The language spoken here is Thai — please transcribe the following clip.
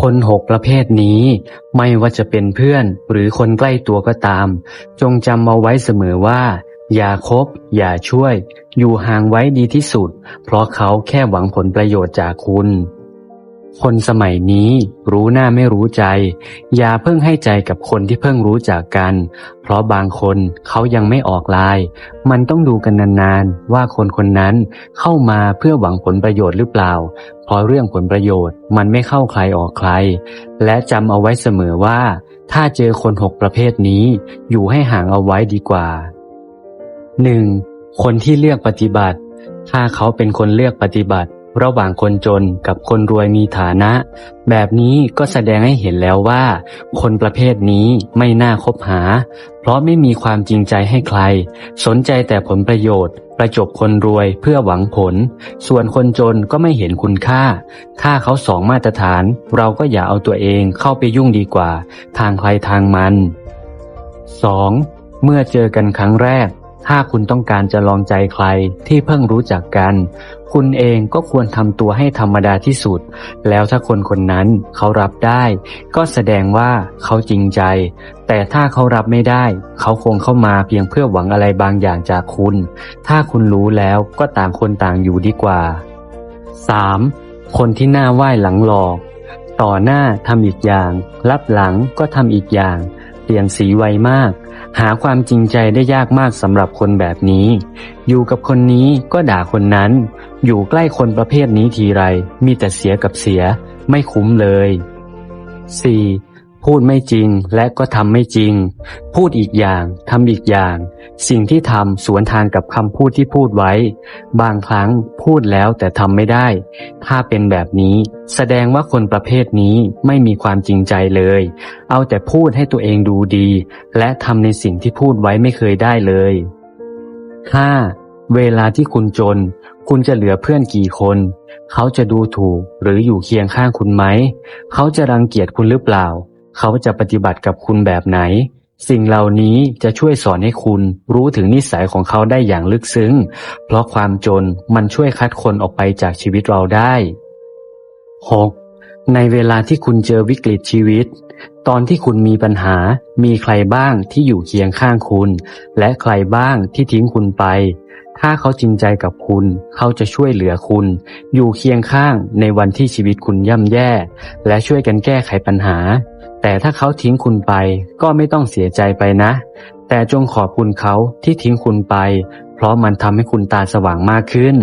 คนหกประเภทนี้ ไม่ว่าจะเป็นเพื่อนหรือคนใกล้ตัวก็ตาม จงจำเอาไว้เสมอว่า อย่าคบ อย่าช่วย อยู่ห่างไว้ดีที่สุด เพราะเขาแค่หวังผลประโยชน์จากคุณ คนสมัยนี้รู้หน้าไม่รู้ใจ อย่าเพิ่งให้ใจกับคนที่เพิ่งรู้จักกัน เพราะบางคนเขายังไม่ออกลาย มันต้องดูกันนานๆ ว่าคนคนนั้นเข้ามาเพื่อหวังผลประโยชน์หรือเปล่า เพราะเรื่องผลประโยชน์มันไม่เข้าใครออกใคร และจำเอาไว้เสมอว่า ถ้าเจอคนหกประเภทนี้ อยู่ให้ห่างเอาไว้ดีกว่า 1. คนที่เลือกปฏิบัติ ถ้าเขาเป็นคนเลือกปฏิบัติ ระหว่างคนจนกับคนรวยมีฐานะ แบบนี้ก็แสดงให้เห็นแล้วว่า คนประเภทนี้ไม่น่าคบหา เพราะไม่มีความจริงใจให้ใคร สนใจแต่ผลประโยชน์ ประจบคนรวยเพื่อหวังผล ส่วนคนจนก็ไม่เห็นคุณค่า ถ้าเขาสองมาตรฐาน เราก็อย่าเอาตัวเองเข้าไปยุ่งดีกว่า ทางใครทางมัน 2. เมื่อเจอกันครั้งแรก ถ้าคุณต้องการจะลองใจใครที่เพิ่งรู้จักกัน คุณเองก็ควรทำตัวให้ธรรมดาที่สุด แล้วถ้าคนคนนั้นเขารับได้ ก็แสดงว่าเขาจริงใจ แต่ถ้าเขารับไม่ได้ เขาคงเข้ามาเพียงเพื่อหวังอะไรบางอย่างจากคุณ ถ้าคุณรู้แล้วก็ต่างคนต่างอยู่ดีกว่า 3. คนที่หน้าไหว้หลังหลอก ต่อหน้าทำอีกอย่าง รับหลังก็ทำอีกอย่าง เปลี่ยนสีไวมาก หาความจริงใจได้ยากมากสำหรับคนแบบนี้ อยู่กับคนนี้ก็ด่าคนนั้น อยู่ใกล้คนประเภทนี้ทีไร มีแต่เสียกับเสีย ไม่คุ้มเลย 4. พูดไม่จริงและก็ทำไม่จริง พูดอีกอย่างทำอีกอย่าง สิ่งที่ทำสวนทางกับคำพูดที่พูดไว้ บางครั้งพูดแล้วแต่ทำไม่ได้ ถ้าเป็นแบบนี้ แสดงว่าคนประเภทนี้ไม่มีความจริงใจเลย เอาแต่พูดให้ตัวเองดูดี และทำในสิ่งที่พูดไว้ไม่เคยได้เลย 5. เวลาที่คุณจน คุณจะเหลือเพื่อนกี่คนเขาจะดูถูกหรืออยู่เคียงข้างคุณไหม เขาจะรังเกียจคุณหรือเปล่า เขาจะปฏิบัติกับคุณแบบไหน สิ่งเหล่านี้จะช่วยสอนให้คุณรู้ถึงนิสัยของเขาได้อย่างลึกซึ้ง เพราะความจนมันช่วยคัดคนออกไปจากชีวิตเราได้ 6. ในเวลาที่คุณเจอวิกฤตชีวิต ตอนที่คุณมีปัญหา มีใครบ้างที่อยู่เคียงข้างคุณ และใครบ้างที่ทิ้งคุณไปถ้าเขาจริงใจกับคุณ เขาจะช่วยเหลือคุณ อยู่เคียงข้างในวันที่ชีวิตคุณย่ำแย่ และช่วยกันแก้ไขปัญหา แต่ถ้าเขาทิ้งคุณไปก็ไม่ต้องเสียใจไปนะ แต่จงขอบคุณเขาที่ทิ้งคุณไป เพราะมันทำให้คุณตาสว่างมากขึ้น